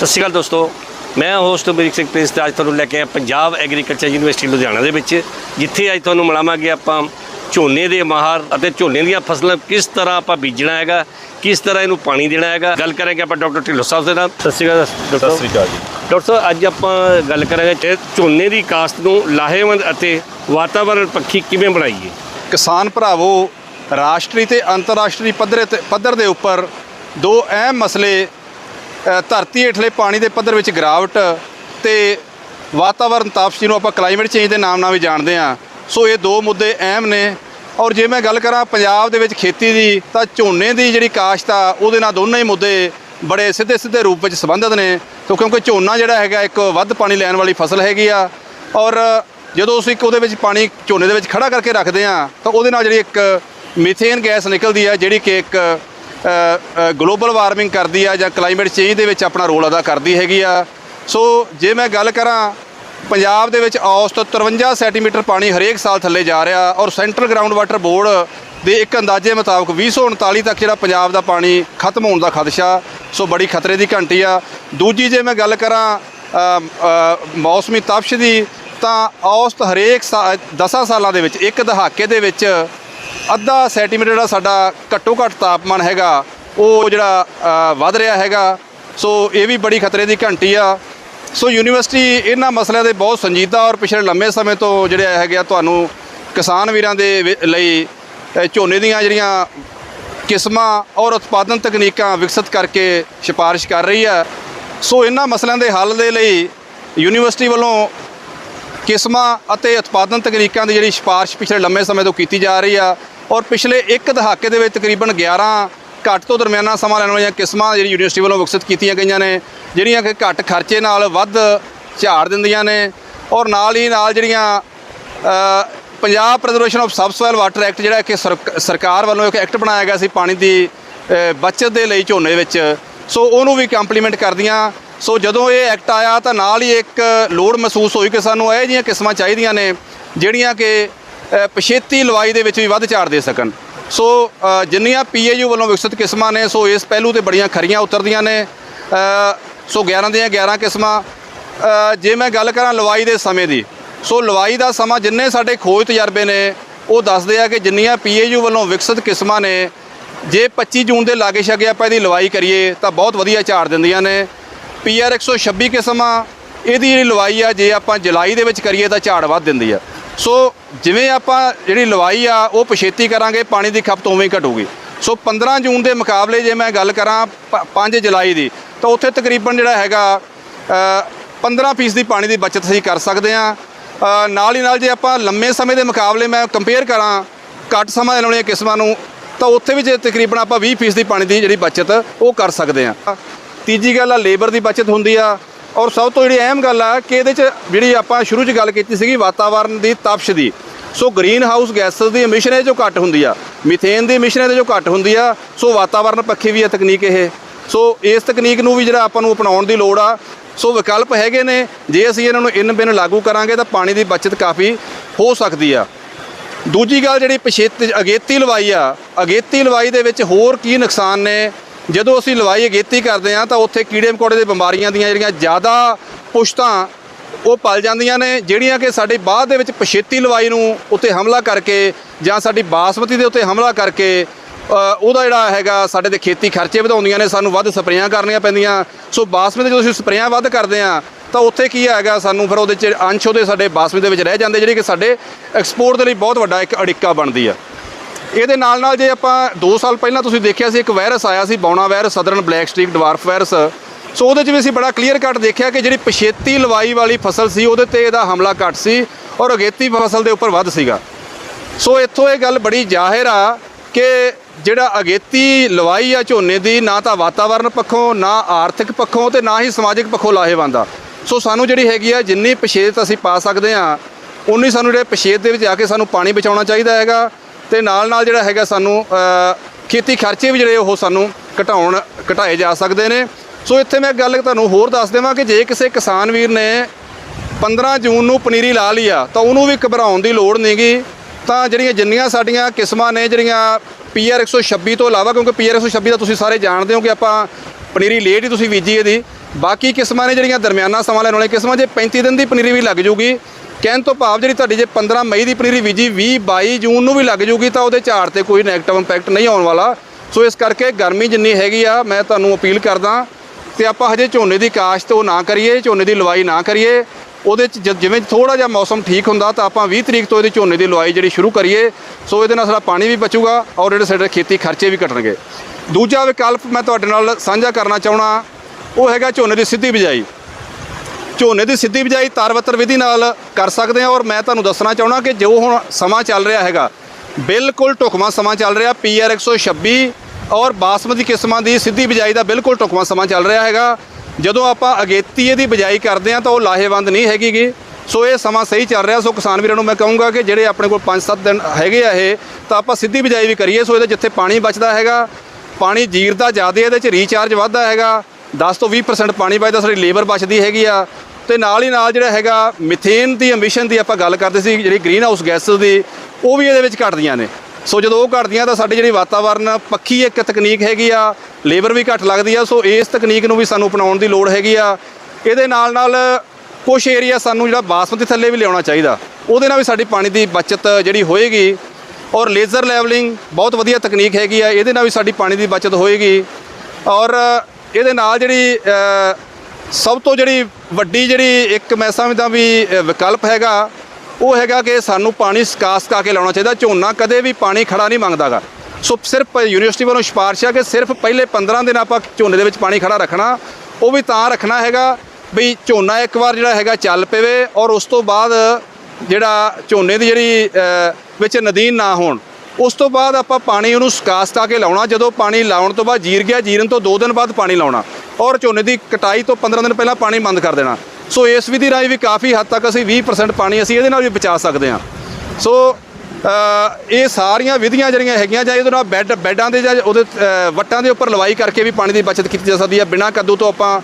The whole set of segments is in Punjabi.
ਸਤਿ ਸ਼੍ਰੀ ਅਕਾਲ ਦੋਸਤੋ। ਮੈਂ ਹੋਸਟ ਅਮਰੀਕ ਸਿੰਘ ਪ੍ਰਿੰਸ ਤੇ ਅੱਜ ਤੁਹਾਨੂੰ ਲੈ ਕੇ ਆਇਆ ਪੰਜਾਬ ਐਗਰੀਕਲਚਰ ਯੂਨੀਵਰਸਿਟੀ ਲੁਧਿਆਣਾ ਦੇ ਵਿੱਚ ਜਿੱਥੇ ਅੱਜ ਤੁਹਾਨੂੰ ਮਿਲਾਵਾਂਗੇ ਆਪਾਂ ਝੋਨੇ ਦੇ ਮਾਹਰ ਅਤੇ ਝੋਨੇ ਦੀਆਂ ਫਸਲਾਂ ਕਿਸ ਤਰ੍ਹਾਂ ਆਪਾਂ ਬੀਜਣਾ ਹੈਗਾ ਕਿਸ ਤਰ੍ਹਾਂ ਇਹਨੂੰ ਪਾਣੀ ਦੇਣਾ ਹੈਗਾ। ਗੱਲ ਕਰਾਂਗੇ ਆਪਾਂ ਡਾਕਟਰ ਢਿੱਲੋਂ ਸਾਹਿਬ ਦੇ ਨਾਲ। ਸਤਿ ਸ਼੍ਰੀ ਅਕਾਲ ਡਾਕਟਰ ਸਤਿ ਸ੍ਰੀ ਅਕਾਲ ਜੀ। ਡਾਕਟਰ ਸਾਹਿਬ ਅੱਜ ਆਪਾਂ ਗੱਲ ਕਰਾਂਗੇ ਕਿ ਝੋਨੇ ਦੀ ਕਾਸ਼ਤ ਨੂੰ ਲਾਹੇਵੰਦ ਅਤੇ ਵਾਤਾਵਰਣ ਪੱਖੀ ਕਿਵੇਂ ਬਣਾਈਏ? ਕਿਸਾਨ ਭਰਾਵੋ ਰਾਸ਼ਟਰੀ ਤੇ ਅੰਤਰਰਾਸ਼ਟਰੀ ਪੱਧਰ ਤੇ ਪੱਧਰ ਦੇ ਉੱਪਰ ਦੋ ਅਹਿਮ ਮਸਲੇ ਧਰਤੀ ਹੇਠਲੇ ਪਾਣੀ ਦੇ ਪੱਧਰ ਵਿੱਚ ਗਿਰਾਵਟ ਤੇ ਵਾਤਾਵਰਣ ਤਾਪਸੀ ਨੂੰ ਆਪਾਂ ਕਲਾਈਮੇਟ ਚੇਂਜ ਦੇ ਨਾਮ ਨਾਲ ਵੀ ਜਾਣਦੇ ਹਾਂ। ਸੋ ਇਹ ਦੋ ਮੁੱਦੇ ਅਹਿਮ ਨੇ। ਔਰ ਜੇ ਮੈਂ ਗੱਲ ਕਰਾਂ ਪੰਜਾਬ ਦੇ ਵਿੱਚ ਖੇਤੀ ਦੀ, ਤਾਂ ਝੋਨੇ ਦੀ ਜਿਹੜੀ ਕਾਸ਼ਤ ਆ, ਉਹਦੇ ਨਾਲ ਦੋਨੇ ਹੀ ਮੁੱਦੇ ਬੜੇ ਸਿੱਧੇ ਸਿੱਧੇ ਰੂਪ ਵਿੱਚ ਸੰਬੰਧਿਤ ਨੇ। ਸੋ ਕਿਉਂਕਿ ਝੋਨਾ ਜਿਹੜਾ ਹੈਗਾ, ਇੱਕ ਵੱਧ ਪਾਣੀ ਲੈਣ ਵਾਲੀ ਫਸਲ ਹੈਗੀ ਆ। ਔਰ ਜਦੋਂ ਅਸੀਂ ਇੱਕ ਉਹਦੇ ਵਿੱਚ ਪਾਣੀ ਝੋਨੇ ਦੇ ਵਿੱਚ ਖੜਾ ਕਰਕੇ ਰੱਖਦੇ ਆ ਤਾਂ ਉਹਦੇ ਨਾਲ ਜਿਹੜੀ ਇੱਕ ਮੀਥੇਨ ਗੈਸ ਨਿਕਲਦੀ ਆ, ਜਿਹੜੀ ਕਿ ਇੱਕ ਗਲੋਬਲ ਵਾਰਮਿੰਗ ਕਰਦੀ ਆ ਜਾਂ ਕਲਾਈਮੇਟ ਚੇਂਜ ਦੇ ਵਿੱਚ ਆਪਣਾ ਰੋਲ ਅਦਾ ਕਰਦੀ ਹੈਗੀ ਆ। ਸੋ, ਜੇ ਮੈਂ ਗੱਲ ਕਰਾਂ, ਪੰਜਾਬ ਦੇ ਵਿੱਚ ਔਸਤ 53 ਸੈਂਟੀਮੀਟਰ ਪਾਣੀ ਹਰੇਕ ਸਾਲ ਥੱਲੇ ਜਾ ਰਿਹਾ ਔਰ ਸੈਂਟਰਲ ਗਰਾਊਂਡ ਵਾਟਰ ਬੋਰਡ ਦੇ ਇੱਕ ਅੰਦਾਜ਼ੇ ਮੁਤਾਬਕ 2039 ਤੱਕ ਜਿਹੜਾ ਪੰਜਾਬ ਦਾ ਪਾਣੀ ਖਤਮ ਹੋਣ ਦਾ ਖਦਸ਼ਾ, ਸੋ ਬੜੀ ਖਤਰੇ ਦੀ ਘੰਟੀ ਆ। ਦੂਜੀ, ਜੇ ਮੈਂ ਗੱਲ ਕਰਾਂ ਮੌਸਮੀ ਤਪਸ਼ ਦੀ, ਤਾਂ ਔਸਤ ਹਰੇਕ 10 ਸਾਲਾਂ ਦੇ ਵਿੱਚ, ਇੱਕ ਦਹਾਕੇ ਦੇ ਵਿੱਚ ਅੱਧਾ ਸੈਂਟੀਮੀਟਰ ਜਿਹੜਾ ਸਾਡਾ ਘੱਟੋ ਘੱਟ ਤਾਪਮਾਨ ਹੈਗਾ, ਉਹ ਜਿਹੜਾ ਵੱਧ ਰਿਹਾ ਹੈਗਾ। ਸੋ ਇਹ ਵੀ ਬੜੀ ਖਤਰੇ ਦੀ ਘੰਟੀ ਆ। ਸੋ ਯੂਨੀਵਰਸਿਟੀ ਇਹਨਾਂ ਮਸਲਿਆਂ ਦੇ ਬਹੁਤ ਸੰਜੀਦਾ ਔਰ ਪਿਛਲੇ ਲੰਮੇ ਸਮੇਂ ਤੋਂ ਜਿਹੜੇ ਹੈਗੇ ਆ, ਤੁਹਾਨੂੰ ਕਿਸਾਨ ਵੀਰਾਂ ਦੇ ਵਿ- ਲਈ ਝੋਨੇ ਦੀਆਂ ਜਿਹੜੀਆਂ ਕਿਸਮਾਂ ਔਰ ਉਤਪਾਦਨ ਤਕਨੀਕਾਂ ਵਿਕਸਿਤ ਕਰਕੇ ਸਿਫਾਰਿਸ਼ ਕਰ ਰਹੀ ਹੈ। ਸੋ ਇਹਨਾਂ ਮਸਲਿਆਂ ਦੇ ਹੱਲ ਦੇ ਲਈ ਯੂਨੀਵਰਸਿਟੀ ਵੱਲੋਂ ਕਿਸਮਾਂ ਅਤੇ ਉਤਪਾਦਨ ਤਕਨੀਕਾਂ ਦੀ ਜਿਹੜੀ ਸਿਫਾਰਿਸ਼ ਪਿਛਲੇ ਲੰਮੇ ਸਮੇਂ ਤੋਂ ਕੀਤੀ ਜਾ ਰਹੀ ਆ ਔਰ ਪਿਛਲੇ ਇੱਕ ਦਹਾਕੇ ਦੇ ਵਿੱਚ ਤਕਰੀਬਨ 11 ਘੱਟ ਤੋਂ ਦਰਮਿਆਨਾ ਸਮਾਂ ਲੈਣ ਵਾਲੀਆਂ ਕਿਸਮਾਂ ਜਿਹੜੀ ਯੂਨੀਵਰਸਿਟੀ ਵੱਲੋਂ ਵਿਕਸਿਤ ਕੀਤੀਆਂ ਗਈਆਂ ਨੇ ਜਿਹੜੀਆਂ ਕਿ ਘੱਟ ਖਰਚੇ ਨਾਲ ਵੱਧ ਝਾੜ ਦਿੰਦੀਆਂ ਨੇ ਔਰ ਨਾਲ ਹੀ ਨਾਲ ਜਿਹੜੀਆਂ Punjab preservation of subsoil water act ਜਿਹੜਾ ਕਿ ਸਰਕਾਰ ਵੱਲੋਂ ਇੱਕ ਐਕਟ ਬਣਾਇਆ ਗਿਆ ਸੀ ਪਾਣੀ ਦੀ ਅ, ਬਚਤ ਦੇ ਲਈ ਝੋਨੇ ਵਿੱਚ ਸੋ ਉਹਨੂੰ ਵੀ ਕੰਪਲੀਮੈਂਟ ਕਰਦੀਆਂ ਸੋ ਜਦੋਂ ਇਹ ਐਕਟ ਆਇਆ ਤਾਂ ਨਾਲ ਹੀ ਇੱਕ ਲੋੜ ਮਹਿਸੂਸ ਹੋਈ ਕਿ ਸਾਨੂੰ ਇਹ ਜਿਹੀਆਂ ਕਿਸਮਾਂ ਚਾਹੀਦੀਆਂ ਨੇ ਜਿਹੜੀਆਂ ਕਿ ਪਛੇਤੀ ਲਵਾਈ ਦੇ ਵਿੱਚ ਵੀ ਵੱਧ ਝਾੜ ਦੇ ਸਕਣ। ਸੋ ਅ, ਜਿੰਨੀਆਂ ਪੀਏਯੂ ਵੱਲੋਂ ਵਿਕਸਿਤ ਕਿਸਮਾਂ ਨੇ ਸੋ ਇਸ ਪਹਿਲੂ ਤੇ ਬੜੀਆਂ ਖਰੀਆਂ ਉਤਰਦੀਆਂ ਨੇ। ਸੋ 11 ਦੀਆਂ 11 ਕਿਸਮਾਂ। ਜੇ ਮੈਂ ਗੱਲ ਕਰਾਂ ਲਵਾਈ ਦੇ ਸਮੇਂ ਦੀ ਸੋ ਲਵਾਈ ਦਾ ਸਮਾਂ ਜਿੰਨੇ ਸਾਡੇ ਖੋਜ ਤਜਰਬੇ ਨੇ ਉਹ ਦੱਸਦੇ ਆ ਕਿ ਜਿੰਨੀਆਂ ਪੀਏਯੂ ਵੱਲੋਂ ਵਿਕਸਿਤ ਕਿਸਮਾਂ ਨੇ ਜੇ 25 ਜੂਨ ਦੇ ਲਾਗੇ ਛਾਗੇ ਆਪਾਂ ਇਹਦੀ ਲਵਾਈ ਕਰੀਏ ਤਾਂ ਬਹੁਤ ਵਧੀਆ ਝਾੜ ਦਿੰਦੀਆਂ ਨੇ। ਪੀਆਰ 126 ਆ ਇਹਦੀ ਜਿਹੜੀ ਲਵਾਈ ਆ ਜੇ ਆਪਾਂ ਜੁਲਾਈ ਦੇ ਵਿੱਚ ਕਰੀਏ ਤਾਂ ਝਾੜ ਵੱਧ ਦਿੰਦੀ ਆ। ਸੋ ਜਿਵੇਂ ਆਪਾਂ ਜਿਹੜੀ ਲਵਾਈ ਆ ਉਹ ਪਛੇਤੀ ਕਰਾਂਗੇ ਪਾਣੀ ਦੀ ਖਪਤ ਉਵੇਂ ਹੀ ਘਟੂਗੀ। ਸੋ 15 ਜੂਨ ਦੇ ਮੁਕਾਬਲੇ ਜੇ ਮੈਂ ਗੱਲ ਕਰਾਂ 5 ਜੁਲਾਈ ਦੀ ਤਾਂ ਉੱਥੇ ਤਕਰੀਬਨ ਜਿਹੜਾ ਹੈਗਾ ਅ, 15% ਦੀ ਪਾਣੀ ਦੀ ਬਚਤ ਅਸੀਂ ਕਰ ਸਕਦੇ ਹਾਂ। ਨਾਲ ਹੀ ਨਾਲ ਜੇ ਆਪਾਂ ਲੰਮੇ ਸਮੇਂ ਦੇ ਮੁਕਾਬਲੇ ਮੈਂ ਕੰਪੇਅਰ ਕਰਾਂ ਘੱਟ ਸਮਾਂ ਦੇ ਵਾਲੀਆਂ ਕਿਸਮਾਂ ਨੂੰ ਤਾਂ ਉੱਥੇ ਵੀ ਜੇ ਤਕਰੀਬਨ ਆਪਾਂ 20% ਦੀ ਪਾਣੀ ਦੀ ਜਿਹੜੀ ਬਚਤ ਉਹ ਕਰ ਸਕਦੇ ਹਾਂ। ਤੀਜੀ ਗੱਲ ਆ ਲੇਬਰ ਦੀ ਬਚਤ ਹੁੰਦੀ ਆ। ਔਰ ਸਭ ਤੋਂ ਜਿਹੜੀ ਅਹਿਮ ਗੱਲ ਆ ਕਿ ਇਹਦੇ 'ਚ ਜਿਹੜੀ ਆਪਾਂ ਸ਼ੁਰੂ 'ਚ ਗੱਲ ਕੀਤੀ ਸੀਗੀ ਵਾਤਾਵਰਣ ਦੀ ਤਪਸ਼ ਦੀ। ਸੋ ਗ੍ਰੀਨ ਹਾਊਸ ਗੈਸਸ ਦੀ ਐਮਿਸ਼ਨ ਇਹ ਜੋ ਘੱਟ ਹੁੰਦੀ ਆ। ਮੀਥੇਨ ਦੀ ਐਮਿਸ਼ਨ ਇਹਦੇ ਜੋ ਘੱਟ ਹੁੰਦੀ ਆ। ਸੋ ਵਾਤਾਵਰਣ ਪੱਖੀ ਵੀ ਇਹ ਤਕਨੀਕ ਇਹ। ਸੋ ਇਸ ਤਕਨੀਕ ਨੂੰ ਵੀ ਜਿਹੜਾ ਆਪਾਂ ਨੂੰ ਅਪਣਾਉਣ ਦੀ ਲੋੜ ਆ। ਸੋ ਵਿਕਲਪ ਹੈਗੇ ਨੇ। ਜੇ ਅਸੀਂ ਇਹਨਾਂ ਨੂੰ ਇਨ ਬਿਨ ਲਾਗੂ ਕਰਾਂਗੇ ਤਾਂ ਪਾਣੀ ਦੀ ਬਚਤ ਕਾਫੀ ਹੋ ਸਕਦੀ ਆ। ਦੂਜੀ ਗੱਲ ਜਿਹੜੀ ਪਛੇਤ ਅਗੇਤੀ ਲਵਾਈ ਆ, ਅਗੇਤੀ ਲਵਾਈ ਦੇ ਵਿੱਚ ਹੋਰ ਕੀ ਨੁਕਸਾਨ ਨੇ? ਜਦੋਂ ਅਸੀਂ ਲਵਾਈ ਅਗੇਤੀ ਕਰਦੇ ਆ ਤਾਂ ਉੱਥੇ ਕੀੜੇ ਮਕੌੜੇ ਦੇ ਬਿਮਾਰੀਆਂ ਦੀਆਂ ਜਿਹੜੀਆਂ ਜ਼ਿਆਦਾ ਪੁਸ਼ਤਾਂ, ਉਹ ਪਲ ਜਾਂਦੀਆਂ ਨੇ, ਜਿਹੜੀਆਂ ਕਿ ਸਾਡੀ ਬਾਅਦ ਦੇ ਵਿੱਚ ਪਛੇਤੀ ਲਵਾਈ ਨੂੰ ਉੱਤੇ ਹਮਲਾ ਕਰਕੇ ਜਾਂ ਸਾਡੀ ਬਾਸਮਤੀ ਦੇ ਉੱਤੇ ਹਮਲਾ ਕਰਕੇ ਉਹਦਾ ਜਿਹੜਾ ਹੈਗਾ ਸਾਡੇ ਦੇ ਖੇਤੀ ਖਰਚੇ ਵਧਾਉਂਦੀਆਂ ਨੇ, ਸਾਨੂੰ ਵੱਧ ਸਪਰੇਆਂ ਕਰਨੀਆਂ ਪੈਂਦੀਆਂ। ਸੋ ਬਾਸਮਤੀ ਜਦੋਂ ਅਸੀਂ ਸਪਰੇਆਂ ਵੱਧ ਕਰਦੇ ਆ ਤਾਂ ਉੱਥੇ ਕੀ ਹੈਗਾ, ਸਾਨੂੰ ਫਿਰ ਉਹਦੇ ਚ ਅੰਸ਼ ਉਹਦੇ ਸਾਡੇ ਬਾਸਮਤੀ ਦੇ ਵਿੱਚ ਰਹਿ ਜਾਂਦੇ, ਜਿਹੜੇ ਕਿ ਸਾਡੇ ਐਕਸਪੋਰਟ ਦੇ ਲਈ ਬਹੁਤ ਵੱਡਾ ਇੱਕ ਅੜਿੱਕਾ ਬਣਦੀ ਆ। ਇਹਦੇ ਨਾਲ ਨਾਲ ਜੇ ਆਪਾਂ 2 ਸਾਲ ਪਹਿਲਾਂ ਤੁਸੀਂ ਦੇਖਿਆ ਸੀ, ਇੱਕ ਵਾਇਰਸ ਆਇਆ ਸੀ, ਬੌਣਾ virus southern black streak dwarf virus so ਉਹਦੇ 'ਚ ਵੀ ਅਸੀਂ ਬੜਾ ਕਲੀਅਰ ਕੱਟ ਦੇਖਿਆ ਕਿ ਜਿਹੜੀ ਪਛੇਤੀ ਲਵਾਈ ਵਾਲੀ ਫਸਲ ਸੀ, ਉਹਦੇ ਤੇ ਇਹਦਾ ਹਮਲਾ ਘੱਟ ਸੀ ਔਰ ਅਗੇਤੀ ਫਸਲ ਦੇ ਉੱਪਰ ਵੱਧ ਸੀਗਾ। ਸੋ ਇੱਥੋਂ ਇਹ ਗੱਲ ਬੜੀ ਜ਼ਾਹਿਰ ਆ ਕਿ ਜਿਹੜਾ ਅਗੇਤੀ ਲਵਾਈ ਆ ਝੋਨੇ ਦੀ, ਨਾ ਤਾਂ ਵਾਤਾਵਰਣ ਪੱਖੋਂ, ਨਾ ਆਰਥਿਕ ਪੱਖੋਂ ਤੇ ਨਾ ਹੀ ਸਮਾਜਿਕ ਪੱਖੋਂ ਲਾਹੇਵੰਦ ਆ। ਸੋ ਸਾਨੂੰ ਜਿਹੜੀ ਹੈਗੀ ਆ, ਜਿੰਨੀ ਪਛੇਤ ਅਸੀਂ ਪਾ ਸਕਦੇ ਆ, ਉਨੀ ਸਾਨੂੰ ਜਿਹੜੇ ਪਛੇਤ ਦੇ ਵਿੱਚ ਆ ਕੇ ਸਾਨੂੰ ਪਾਣੀ ਬਚਾਉਣਾ ਚਾਹੀਦਾ ਹੈਗਾ। ਤੇ ਨਾਲ ਨਾਲ ਜਿਹੜਾ ਹੈਗਾ ਸਾਨੂੰ ਖੇਤੀ ਖਰਚੇ ਵੀ ਜਿਹੜੇ ਉਹ ਸਾਨੂੰ ਘਟਾਉਣ, ਘਟਾਏ ਜਾ ਸਕਦੇ ਨੇ। ਸੋ ਇੱਥੇ ਮੈਂ ਗੱਲ ਤੁਹਾਨੂੰ ਹੋਰ ਦੱਸ ਦੇਵਾਂ ਕਿ ਜੇ ਕਿਸੇ ਕਿਸਾਨ ਵੀਰ ਨੇ 15 ਜੂਨ ਨੂੰ ਪਨੀਰੀ ਲਾ ਲਈ ਆ, ਤਾਂ ਉਹਨੂੰ ਵੀ ਘਬਰਾਉਣ ਦੀ ਲੋੜ ਨਹੀਂਗੀ। ਤਾਂ ਜਿਹੜੀਆਂ ਜਿੰਨੀਆਂ ਸਾਡੀਆਂ ਕਿਸਮਾਂ ਨੇ, ਜਿਹੜੀਆਂ ਪੀਆਰ 126 ਤੋਂ ਇਲਾਵਾ, ਕਿਉਂਕਿ ਪੀਆਰ 126 ਦਾ ਤੁਸੀਂ ਸਾਰੇ ਜਾਣਦੇ ਹੋ ਕਿ ਆਪਾਂ ਪਨੀਰੀ ਲੇਟ ਹੀ ਤੁਸੀਂ ਬੀਜੀ ਇਹਦੀ। ਬਾਕੀ ਕਿਸਮਾਂ ਨੇ ਜਿਹੜੀਆਂ ਦਰਮਿਆਨਾ ਸਮਾਂ ਲੈਣ ਵਾਲੀਆਂ ਕਿਸਮਾਂ, ਜੇ 35 ਦਿਨ ਦੀ ਪਨੀਰੀ ਵੀ ਲੱਗ ਜੂਗੀ ਕਹਿਣ ਤੋਂ ਭਾਵ ਜਿਹੜੀ ਤੁਹਾਡੀ ਜੇ 15 ਮਈ ਦੀ ਪਨੀਰੀ ਬੀਜੀ 20 22 ਜੂਨ ਨੂੰ ਵੀ ਲੱਗ ਜੂਗੀ ਤਾਂ ਉਹਦੇ ਝਾੜ ਤੇ ਕੋਈ ਨੈਗੇਟਿਵ ਇੰਪੈਕਟ ਨਹੀਂ ਆਉਣ ਵਾਲਾ। ਸੋ ਇਸ ਕਰਕੇ ਗਰਮੀ ਜਿੰਨੀ ਹੈਗੀ ਆ, ਮੈਂ ਤੁਹਾਨੂੰ ਅਪੀਲ ਕਰਦਾ ਤੇ ਆਪਾਂ ਹਜੇ ਝੋਨੇ ਦੀ ਕਾਸ਼ਤ ਉਹ ਨਾ ਕਰੀਏ, ਝੋਨੇ ਦੀ ਲਵਾਈ ਨਾ ਕਰੀਏ। ਉਹਦੇ ਚ ਜ- ਜਿਵੇਂ ਥੋੜਾ ਜਿਹਾ ਮੌਸਮ ਠੀਕ ਹੁੰਦਾ ਤਾਂ ਆਪਾਂ 20 ਤਰੀਕ ਤੋਂ ਇਹਦੀ ਝੋਨੇ ਦੀ ਲਵਾਈ ਜਿਹੜੀ ਸ਼ੁਰੂ ਕਰੀਏ। ਸੋ ਇਹਦੇ ਨਾਲ ਸਾਡਾ ਪਾਣੀ ਵੀ ਬਚੂਗਾ ਔਰ ਜਿਹੜੇ ਸਾਡੇ ਖੇਤੀ ਖਰਚੇ ਵੀ ਘਟਣਗੇ। ਦੂਜਾ ਵਿਕਲਪ ਮੈਂ ਤੁਹਾਡੇ ਨਾਲ ਸਾਂਝਾ ਕਰਨਾ ਚਾਹਣਾ ਉਹ ਹੈਗਾ ਝੋਨੇ ਦੀ ਸਿੱਧੀ ਬਿਜਾਈ। ਝੋਨੇ ਦੀ ਸਿੱਧੀ ਬਿਜਾਈ ਤਾਰਵਤਰ ਵਿਧੀ ਨਾਲ ਕਰ ਸਕਦੇ ਹਾਂ ਔਰ ਮੈਂ ਤੁਹਾਨੂੰ ਦੱਸਣਾ ਚਾਹਣਾ ਕਿ ਜੋ ਹੁਣ ਸਮਾਂ ਚੱਲ ਰਿਹਾ ਹੈਗਾ, ਬਿਲਕੁਲ ਢੁਕਵਾਂ ਸਮਾਂ ਚੱਲ ਰਿਹਾ ਪੀਆਰ 126 ਔਰ ਬਾਸਮਤੀ ਕਿਸਮਾਂ ਦੀ ਸਿੱਧੀ ਬਿਜਾਈ ਦਾ ਬਿਲਕੁਲ ਢੁਕਵਾਂ ਸਮਾਂ ਚੱਲ ਰਿਹਾ ਹੈਗਾ। ਜਦੋਂ ਆਪਾਂ ਅਗੇਤੀਏ ਦੀ ਬਿਜਾਈ ਕਰਦੇ ਹਾਂ ਤਾਂ ਉਹ ਲਾਹੇਵੰਦ ਨਹੀਂ ਹੈਗੀਗੀ। ਸੋ ਇਹ ਸਮਾਂ ਸਹੀ ਚੱਲ ਰਿਹਾ, ਸੋ ਕਿਸਾਨ ਵੀਰਾਂ ਨੂੰ ਮੈਂ ਕਹੂੰਗਾ ਕਿ ਜਿਹੜੇ ਆਪਣੇ ਕੋਲ 5-7 ਦਿਨ ਹੈਗੇ ਆ ਇਹ, ਤਾਂ ਆਪਾਂ ਸਿੱਧੀ ਬਿਜਾਈ ਵੀ ਕਰੀਏ। ਸੋ ਇਹਦੇ ਜਿੱਥੇ ਪਾਣੀ ਬਚਦਾ ਹੈਗਾ, ਪਾਣੀ ਜੀਰਦਾ ਜ਼ਿਆਦਾ, ਇਹਦੇ ਚ ਰੀਚਾਰਜ ਵੱਧਦਾ ਹੈਗਾ। 10 ਤੋਂ 20% ਪਾਣੀ ਬਚਦਾ, ਸਾਡੀ ਲੇਬਰ ਬਚਦੀ ਹੈਗੀ ਆ। ਤੇ ਨਾਲ ਹੀ ਨਾਲ ਜਿਹੜਾ ਹੈਗਾ ਮਿਥੇਨ ਦੀ ਐਮਿਸ਼ਨ ਦੀ ਆਪਾਂ ਗੱਲ ਕਰਦੇ ਸੀ, ਜਿਹੜੀ ਗ੍ਰੀਨ ਹਾਊਸ ਗੈਸਸ ਦੀ, ਉਹ ਵੀ ਇਹਦੇ ਵਿੱਚ ਘਟਦੀਆਂ ਨੇ। ਸੋ ਜਦੋਂ ਉਹ ਘਟਦੀਆਂ ਤਾਂ ਸਾਡੀ ਜਿਹੜੀ ਵਾਤਾਵਰਨ ਪੱਖੀ ਇੱਕ ਤਕਨੀਕ ਹੈਗੀ ਆ, ਲੇਬਰ ਵੀ ਘੱਟ ਲੱਗਦੀ ਆ ਸੋ ਇਸ ਤਕਨੀਕ ਨੂੰ ਵੀ ਸਾਨੂੰ ਅਪਣਾਉਣ ਦੀ ਲੋੜ ਹੈਗੀ ਆ। ਇਹਦੇ ਨਾਲ ਨਾਲ ਕੁਝ ਏਰੀਆ ਸਾਨੂੰ ਜਿਹੜਾ ਬਾਸਮਤੀ ਥੱਲੇ ਵੀ ਲਿਆਉਣਾ ਚਾਹੀਦਾ। ਉਹਦੇ ਨਾਲ ਵੀ ਸਾਡੀ ਪਾਣੀ ਦੀ ਬਚਤ ਜਿਹੜੀ ਹੋਏਗੀ। ਔਰ ਲੇਜ਼ਰ ਲੈਵਲਿੰਗ ਬਹੁਤ ਵਧੀਆ ਤਕਨੀਕ ਹੈਗੀ ਆ, ਇਹਦੇ ਨਾਲ ਵੀ ਸਾਡੀ ਪਾਣੀ ਦੀ ਬਚਤ ਹੋਏਗੀ। ਔਰ ਇਹਦੇ ਨਾਲ ਜਿਹੜੀ ਸਭ ਤੋਂ ਜਿਹੜੀ ਵੱਡੀ ਜਿਹੜੀ ਇੱਕ ਮੈਂ ਸਮਝਦਾ ਵੀ ਵਿਕਲਪ ਹੈਗਾ, ਉਹ ਹੈਗਾ ਕਿ ਸਾਨੂੰ ਪਾਣੀ ਸਕਾ ਸਕਾ ਕੇ ਲਾਉਣਾ ਚਾਹੀਦਾ, ਝੋਨਾ ਕਦੇ ਵੀ ਪਾਣੀ ਖੜਾ ਨਹੀਂ ਮੰਗਦਾਗਾ। ਸੋ ਸਿਰਫ ਯੂਨੀਵਰਸਿਟੀ ਵੱਲੋਂ ਸਿਫਾਰਿਸ਼ ਹੈ ਕਿ ਸਿਰਫ ਪਹਿਲੇ 15 ਦਿਨ ਆਪਾਂ ਝੋਨੇ ਦੇ ਵਿੱਚ ਪਾਣੀ ਖੜਾ ਰੱਖਣਾ, ਉਹ ਵੀ ਤਾਂ ਰੱਖਣਾ ਹੈਗਾ ਵੀ ਝੋਨਾ ਇੱਕ ਵਾਰ ਜਿਹੜਾ ਹੈਗਾ ਚੱਲ ਪਵੇ ਔਰ ਉਸ ਤੋਂ ਬਾਅਦ ਜਿਹੜਾ ਝੋਨੇ ਦੀ ਜਿਹੜੀ ਵਿੱਚ ਨਦੀਨ ਨਾ ਹੋਣ। ਉਸ ਤੋਂ ਬਾਅਦ ਆਪਾਂ ਪਾਣੀ ਉਹਨੂੰ ਸੁਕਾ ਸੁਕਾ ਕੇ ਲਾਉਣਾ, ਜਦੋਂ ਪਾਣੀ ਲਾਉਣ ਤੋਂ ਬਾਅਦ ਜੀਰ ਗਿਆ, ਜੀਰਨ ਤੋਂ 2 ਦਿਨ ਬਾਅਦ ਪਾਣੀ ਲਾਉਣਾ। ਔਰ ਝੋਨੇ ਦੀ ਕਟਾਈ ਤੋਂ 15 ਦਿਨ ਪਹਿਲਾਂ ਪਾਣੀ ਬੰਦ ਕਰ ਦੇਣਾ। ਸੋ ਇਸ ਵਿਧੀ ਰਾਹੀਂ ਵੀ ਕਾਫੀ ਹੱਦ ਤੱਕ ਅਸੀਂ 20% ਪਾਣੀ ਅਸੀਂ ਇਹਦੇ ਨਾਲ ਵੀ ਬਚਾ ਸਕਦੇ ਹਾਂ। ਸੋ ਇਹ ਸਾਰੀਆਂ ਵਿਧੀਆਂ ਜਿਹੜੀਆਂ ਹੈਗੀਆਂ ਜਾਂ ਇਹਦੇ ਨਾਲ ਬੈੱਡ, ਬੈੱਡਾਂ ਦੇ ਜਾਂ ਉਹਦੇ ਵੱਟਾਂ ਦੇ ਉੱਪਰ ਲਵਾਈ ਕਰਕੇ ਵੀ ਪਾਣੀ ਦੀ ਬਚਤ ਕੀਤੀ ਜਾ ਸਕਦੀ ਹੈ। ਬਿਨਾਂ ਕੱਦੂ ਤੋਂ ਆਪਾਂ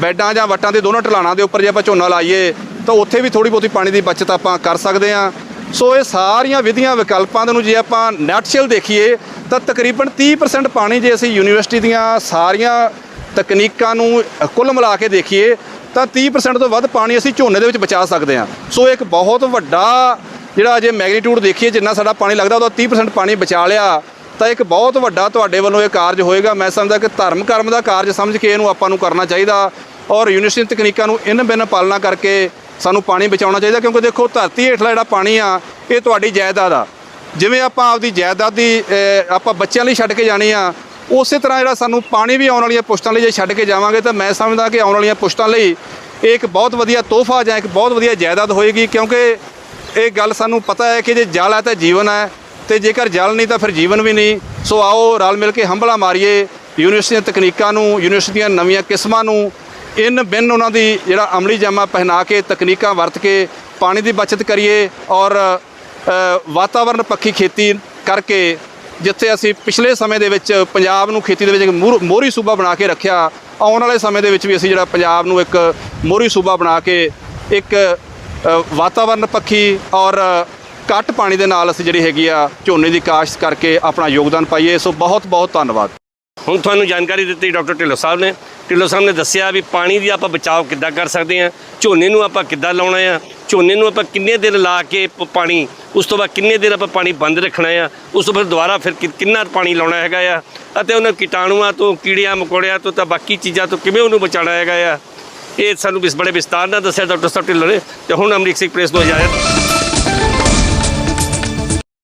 ਬੈੱਡਾਂ ਜਾਂ ਵੱਟਾਂ ਦੇ ਦੋਨੋਂ ਢਲਾਣਾਂ ਦੇ ਉੱਪਰ ਜੇ ਆਪਾਂ ਝੋਨਾ ਲਾਈਏ, ਤਾਂ ਉੱਥੇ ਵੀ ਥੋੜੀ ਬਹੁਤੀ ਪਾਣੀ ਦੀ ਬਚਤ ਆਪਾਂ ਕਰ ਸਕਦੇ ਹਾਂ। ਸੋ ਇਹ ਸਾਰੀਆਂ ਵਿਧੀਆਂ ਵਿਕਲਪਾਂ ਦੇ ਨੂੰ ਜੇ ਆਪਾਂ ਨੈਟਸ਼ਲ ਦੇਖੀਏ, ਤਾਂ ਤਕਰੀਬਨ 30% ਪਾਣੀ ਜੇ ਅਸੀਂ ਯੂਨੀਵਰਸਿਟੀ ਦੀਆਂ ਸਾਰੀਆਂ ਤਕਨੀਕਾਂ ਨੂੰ ਕੁੱਲ ਮਿਲਾ ਕੇ ਦੇਖੀਏ, ਤਾਂ 30% ਤੋਂ ਵੱਧ ਪਾਣੀ ਅਸੀਂ ਝੋਨੇ ਦੇ ਵਿੱਚ ਬਚਾ ਸਕਦੇ ਹਾਂ। ਸੋ ਇੱਕ ਬਹੁਤ ਵੱਡਾ ਜਿਹੜਾ ਅਜੇ ਮੈਗਨੀਟਿਊਡ ਦੇਖੀਏ, ਜਿੰਨਾ ਸਾਡਾ ਪਾਣੀ ਲੱਗਦਾ, ਉਹਦਾ 30% ਪਾਣੀ ਬਚਾ ਲਿਆ, ਤਾਂ ਇੱਕ ਬਹੁਤ ਵੱਡਾ ਤੁਹਾਡੇ ਵੱਲੋਂ ਇਹ ਕਾਰਜ ਹੋਏਗਾ। ਮੈਂ ਸਮਝਦਾ ਕਿ ਧਰਮ ਕਰਮ ਦਾ ਕਾਰਜ ਸਮਝ ਕੇ ਇਹਨੂੰ ਆਪਾਂ ਨੂੰ ਕਰਨਾ ਚਾਹੀਦਾ ਔਰ ਯੂਨੀਵਰਸਿਟੀ ਤਕਨੀਕਾਂ ਨੂੰ ਇਨ ਬਿਨ ਪਾਲਣਾ ਕਰਕੇ ਸਾਨੂੰ ਪਾਣੀ ਬਚਾਉਣਾ ਚਾਹੀਦਾ, ਕਿਉਂਕਿ ਦੇਖੋ, ਧਰਤੀ ਹੇਠਲਾ ਜਿਹੜਾ ਪਾਣੀ ਆ, ਇਹ ਤੁਹਾਡੀ ਜਾਇਦਾਦ ਆ। ਜਿਵੇਂ ਆਪਾਂ ਆਪਦੀ ਜਾਇਦਾਦ ਦੀ ਆਪਾਂ ਬੱਚਿਆਂ ਲਈ ਛੱਡ ਕੇ ਜਾਣੀ ਆ ਉਸੇ ਤਰ੍ਹਾਂ ਜਿਹੜਾ ਸਾਨੂੰ ਪਾਣੀ ਵੀ ਆਉਣ ਵਾਲੀਆਂ ਪੁਸ਼ਤਾਂ ਲਈ ਜੇ ਛੱਡ ਕੇ ਜਾਵਾਂਗੇ ਤਾਂ ਮੈਂ ਸਮਝਦਾ ਕਿ ਆਉਣ ਵਾਲੀਆਂ ਪੁਸ਼ਤਾਂ ਲਈ ਇਹ ਇੱਕ ਬਹੁਤ ਵਧੀਆ ਤੋਹਫਾ ਜਾਂ ਇੱਕ ਬਹੁਤ ਵਧੀਆ ਜਾਇਦਾਦ ਹੋਏਗੀ ਕਿਉਂਕਿ ਇਹ ਗੱਲ ਸਾਨੂੰ ਪਤਾ ਹੈ ਕਿ ਜੇ ਜਲ ਹੈ ਤਾਂ ਜੀਵਨ ਹੈ ਤੇ ਜੇਕਰ ਜਲ ਨਹੀਂ ਤਾਂ ਫਿਰ ਜੀਵਨ ਵੀ ਨਹੀਂ। ਸੋ ਆਓ ਰਲ ਮਿਲ ਕੇ ਹੰਬਲਾ ਮਾਰੀਏ ਯੂਨੀਵਰਸਿਟੀ ਦੀਆਂ ਤਕਨੀਕਾਂ ਨੂੰ ਯੂਨੀਵਰਸਿਟੀ ਦੀਆਂ ਨਵੀਆਂ ਕਿਸਮਾਂ ਨੂੰ ਇਨ ਬਿਨ ਉਹਨਾਂ ਦੀ ਜਿਹੜਾ ਅਮਲੀ ਜਾਮਾ ਪਹਿਨਾ ਕੇ ਤਕਨੀਕਾਂ ਵਰਤ ਕੇ ਪਾਣੀ ਦੀ ਬਚਤ ਕਰੀਏ ਔਰ ਅ, ਵਾਤਾਵਰਣ ਪੱਖੀ ਖੇਤੀ ਕਰਕੇ ਜਿੱਥੇ ਅਸੀਂ ਪਿਛਲੇ ਸਮੇਂ ਦੇ ਵਿੱਚ ਪੰਜਾਬ ਨੂੰ ਖੇਤੀ ਦੇ ਵਿੱਚ ਇੱਕ ਮੂਹਰ- ਮੋਹਰੀ ਸੂਬਾ ਬਣਾ ਕੇ ਰੱਖਿਆ, ਆਉਣ ਵਾਲੇ ਸਮੇਂ ਦੇ ਵਿੱਚ ਵੀ ਅਸੀਂ ਜਿਹੜਾ ਪੰਜਾਬ ਨੂੰ ਇੱਕ ਮੋਹਰੀ ਸੂਬਾ ਬਣਾ ਕੇ ਇੱਕ ਵਾਤਾਵਰਨ ਪੱਖੀ ਔਰ ਘੱਟ ਪਾਣੀ ਦੇ ਨਾਲ ਅਸੀਂ ਜਿਹੜੀ ਹੈਗੀ ਆ ਝੋਨੇ ਦੀ ਕਾਸ਼ਤ ਕਰਕੇ ਆਪਣਾ ਯੋਗਦਾਨ ਪਾਈਏ। ਸੋ ਬਹੁਤ ਬਹੁਤ ਧੰਨਵਾਦ। ਹੁਣ ਤੁਹਾਨੂੰ ਜਾਣਕਾਰੀ ਦਿੱਤੀ ਡਾਕਟਰ ਢਿੱਲੋਂ ਸਾਹਿਬ ਨੇ। ਢਿੱਲੋਂ ਸਾਹਿਬ ਨੇ ਦੱਸਿਆ ਵੀ ਪਾਣੀ ਦੀ ਆਪਾਂ ਬਚਾਅ ਕਿੱਦਾਂ ਕਰ ਸਕਦੇ ਹਾਂ, ਝੋਨੇ ਨੂੰ ਆਪਾਂ ਕਿੱਦਾਂ ਲਾਉਣਾ ਆ, ਝੋਨੇ ਨੂੰ ਆਪਾਂ ਕਿੰਨੇ ਦਿਨ ਲਾ ਕੇ ਪ- ਪਾਣੀ, ਉਸ ਤੋਂ ਬਾਅਦ ਕਿੰਨੇ ਦਿਨ ਆਪਾਂ ਪਾਣੀ ਬੰਦ ਰੱਖਣਾ ਆ, ਉਸ ਤੋਂ ਬਾਅਦ ਦੁਬਾਰਾ ਫਿਰ ਕਿ- ਕਿੰਨਾ ਪਾਣੀ ਲਾਉਣਾ ਹੈਗਾ ਆ ਅਤੇ ਉਹਨਾਂ ਕੀਟਾਣੂਆਂ ਤੋਂ, ਕੀੜਿਆਂ, ਮਕੌੜਿਆਂ ਤੋਂ ਤਾਂ ਬਾਕੀ ਚੀਜ਼ਾਂ ਤੋਂ ਕਿਵੇਂ ਉਹਨੂੰ ਬਚਾਉਣਾ ਹੈਗਾ ਆ। ਇਹ ਸਾਨੂੰ ਇਸ ਬੜੇ ਵਿਸਤਾਰ ਨਾਲ ਦੱਸਿਆ ਡਾਕਟਰ ਸਾਹਿਬ ਢਿੱਲੋਂ ਨੇ ਤੇ ਹੁਣ ਅਮਰੀਕ ਸਿੰਘ ਪ੍ਰੈਸ ਤੋਂ ਇਜਾਜ਼ਤ